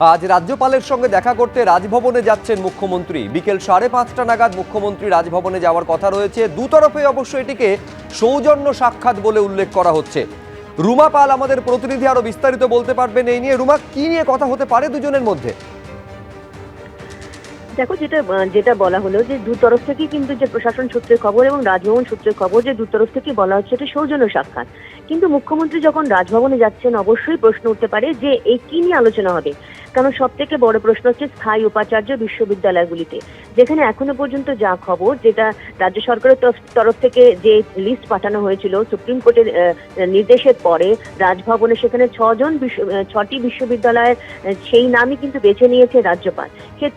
আজ রাজ্যপালের সঙ্গে দেখা করতে রাজভবনে যাচ্ছেন মুখ্যমন্ত্রী। বিকেল সাড়ে পাঁচটা নাগাদ মুখ্যমন্ত্রী রাজভবনে যাওয়ার কথা রয়েছে। দুতরফে অবশ্য এটিকে সৌজন্য সাক্ষাৎ বলে উল্লেখ করা হচ্ছে। রুমা পাল আমাদের প্রতিনিধি, আরও বিস্তারিত বলতে পারবেন এই নিয়ে। রুমা, কি নিয়ে কথা হতে পারে দুজনের মধ্যে? দেখো, যেটা যেটা বলা হলো যে দু তরফ থেকে কিন্তু যে প্রশাসন সূত্রের খবর এবং রাজভবন সূত্রের খবর যে দু তরফ থেকে বলা হচ্ছে এটা সৌজন্য সাক্ষাৎ। কিন্তু মুখ্যমন্ত্রী যখন রাজভবনে যাচ্ছেন, অবশ্যই প্রশ্ন উঠতে পারে যে এই কি নিয়ে আলোচনা হবে? কারণ সব থেকে বড় প্রশ্ন হচ্ছে স্থায়ী উপাচার্য বিশ্ববিদ্যালয়গুলিতে। যেখানে এখনও পর্যন্ত যা খবর, যেটা রাজ্য সরকারের তরফ- থেকে যে লিস্ট পাঠানো হয়েছিল, সুপ্রিম কোর্টের নির্দেশের পরে রাজভবনে সেখানে ছজন বিশ্ব ছটি বিশ্ববিদ্যালয়ের সেই নামই কিন্তু বেছে নিয়েছে রাজ্যপাল।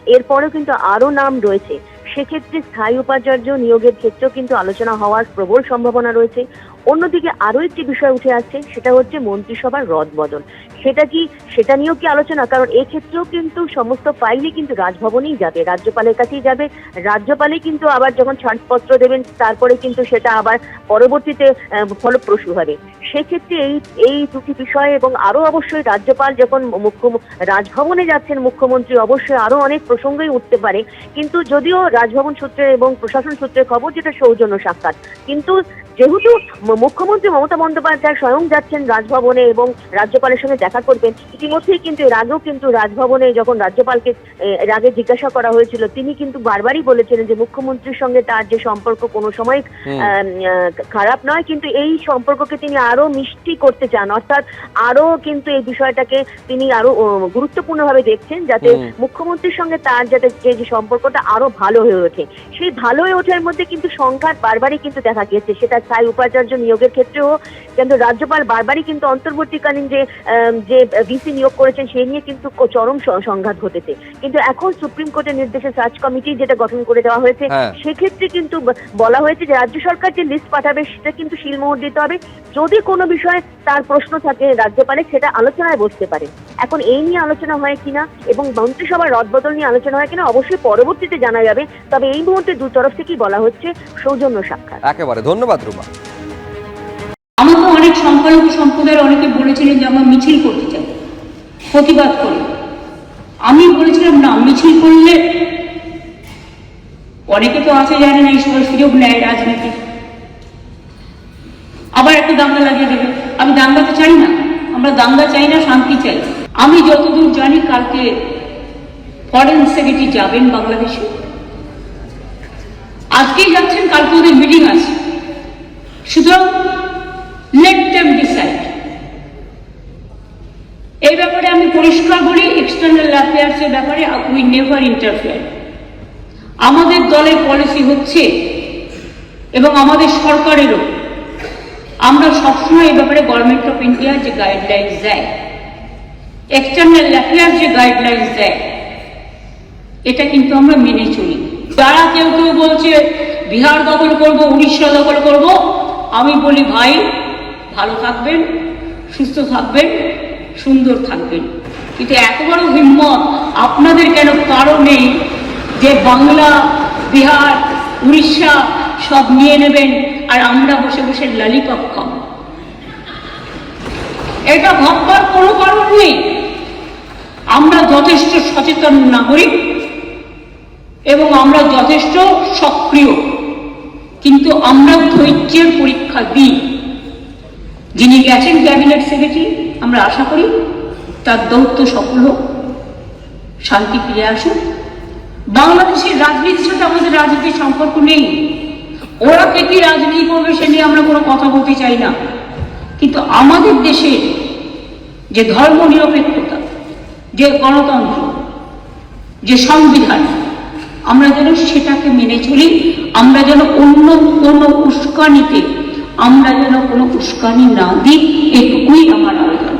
এরপরেও কিন্তু আরও নাম রয়েছে। সেক্ষেত্রে স্থায়ী উপাচার্য নিয়োগের ক্ষেত্রেও কিন্তু আলোচনা হওয়ার প্রবল সম্ভাবনা রয়েছে। অন্যদিকে আরও একটি বিষয় উঠে আসছে, সেটা হচ্ছে মন্ত্রিসভার রদবদল। সেটা কি, সেটা নিয়েও কি আলোচনা? কারণ এক্ষেত্রেও কিন্তু সমস্ত ফাইলই কিন্তু রাজভবনেই যাবে, রাজ্যপালের কাছেই যাবে। রাজ্যপালই কিন্তু আবার যখন ছাড়পত্র দেবেন, তারপরে কিন্তু সেটা আবার পরবর্তীতে ফলপ্রসূ হবে। সেক্ষেত্রে এই এই দুটি বিষয় এবং আরও অবশ্যই রাজ্যপাল যখন মুখ্য, রাজভবনে যাচ্ছেন মুখ্যমন্ত্রী, অবশ্যই আরও অনেক প্রসঙ্গই উঠতে পারে। কিন্তু যদিও রাজভবন সূত্রে এবং প্রশাসন সূত্রে খবর, যেটা সৌজন্য সাক্ষাৎ। কিন্তু যেহেতু মুখ্যমন্ত্রী মমতা বন্দ্যোপাধ্যায় স্বয়ং যাচ্ছেন রাজভবনে এবং রাজ্যপালের সঙ্গে দেখা করবেন ইতিমধ্যেই কিন্তু এর আগেও কিন্তু রাজভবনে যখন রাজ্যপালকে এর আগে জিজ্ঞাসা করা হয়েছিল তিনি কিন্তু বারবারই বলেছিলেন যে মুখ্যমন্ত্রীর সঙ্গে তার যে সম্পর্ক কোনো সময় খারাপ নয় কিন্তু এই সম্পর্ককে তিনি আরও মিষ্টি করতে চান। অর্থাৎ আরও কিন্তু এই বিষয়টাকে তিনি আরও গুরুত্বপূর্ণভাবে দেখছেন যাতে মুখ্যমন্ত্রীর সঙ্গে তার যাতে যে যে সম্পর্কটা আরও ভালো হয়ে ওঠে। সেই ভালো হয়ে ওঠার মধ্যে কিন্তু সংঘাত বারবারই কিন্তু দেখা গিয়েছে সেটা স্থায়ী উপাচার্য নিয়োগের ক্ষেত্রেও কিন্তু রাজ্যপাল বারবারই কিন্তু অন্তর্বর্তীকালীন যে যে ভিসি নিয়োগ করেছেন সেই নিয়ে কিন্তু চরম সংঘাত ঘটেছে। কিন্তু এখন সুপ্রিম কোর্টের নির্দেশে সার্চ কমিটি যেটা গঠন করে দেওয়া হয়েছে হ্যাঁ। সেক্ষেত্রে কিন্তু বলা হয়েছে যে রাজ্য সরকার যে লিস্ট পাঠাবে সেটা কিন্তু শিলমোহর দিতে হবে। যদি কোনো বিষয়ে তার প্রশ্ন থাকে রাজ্যপালে সেটা আলোচনায় বসতে পারে। এখন এই নিয়ে আলোচনা হয় কিনা এবং মন্ত্রিসভার রদবদল নিয়ে আলোচনা হয় কিনা অবশ্যই পরবর্তীতে জানা যাবে। তবে এই মুহূর্তে দু তরফ থেকেই বলা হচ্ছে সৌজন্য সাক্ষাৎ। একেবারে ধন্যবাদ রুমা। আমাকে অনেক সংখ্যালঘু সম্প্রদায়ের অনেকে বলেছিলেন যে আমরা মিছিল করতে চাই। প্রতিবাদ করি। আমি বলেছিলাম না মিছিল করলে অনেকে তো আছে জানে না এই সময় সুযোগ নেয় রাজনীতি আবার একটু দাঙ্গা লাগিয়ে দেবে। আমি দাঙ্গা তো চাই না। আমরা দাঙ্গা চাই না শান্তি চাই। আমি যতদূর জানি কালকে ফরেন সেক্রেটারি যাবেন বাংলাদেশে। আজকেই যাচ্ছেন, কালকে ওদের মিটিং আছে। সুতরাং লেট দেম ডিসাইড এই ব্যাপারে আমি পরিষ্কার বলি এক্সটার্নাল অ্যাফেয়ার্সের ব্যাপারে উই নেভার ইন্টারফেয়ার আমাদের দলের পলিসি হচ্ছে, এবং আমাদের সরকারেরও। আমরা সবসময় এই ব্যাপারে গভর্নমেন্ট অফ ইন্ডিয়া যে গাইডলাইন দেয় এক্সটার্নাল অ্যাফেয়ার্স যে গাইডলাইন্স দেয়। এটা কিন্তু আমরা মেনে চলি। যারা কেউ কেউ বলছে, বিহার দখল করব, উড়িষ্যা দখল করব, আমি বলি, ভাই, ভালো থাকবেন, সুস্থ থাকবেন, সুন্দর থাকবেন। কিন্তু এত বড় হিম্মত আপনাদের কেন কারও নেই যে বাংলা, বিহার, উড়িষ্যা সব নিয়ে নেবেন আর আমরা বসে বসে লালিপপ খাব? এটা ভাববার কোনো কারণ নেই। আমরা যথেষ্ট সচেতন নাগরিক এবং আমরা যথেষ্ট সক্রিয়। কিন্তু আমরা ধৈর্যের পরীক্ষা দিই। যিনি গেছেন ক্যাবিনেট সেক্রেটারি, আমরা আশা করি তার দৌত্য সফল হোক। শান্তি ফিরে আসুক। বাংলাদেশের রাজনীতির সাথে আমাদের রাজনীতির সম্পর্ক নেই। ওরা কে কি রাজনীতি করবে সে নিয়ে আমরা কোনো কথা বলতে চাই না। কিন্তু আমাদের দেশের যে ধর্ম নিরপেক্ষতা যে গণতন্ত্র, যে সংবিধান, আমরা যেন সেটাকে মেনে চলি, আমরা যেন অন্য কোনো উস্কানিতে, আমরা যেন কোনো উস্কানি না দিই, এটুকুই আমার আবেদন।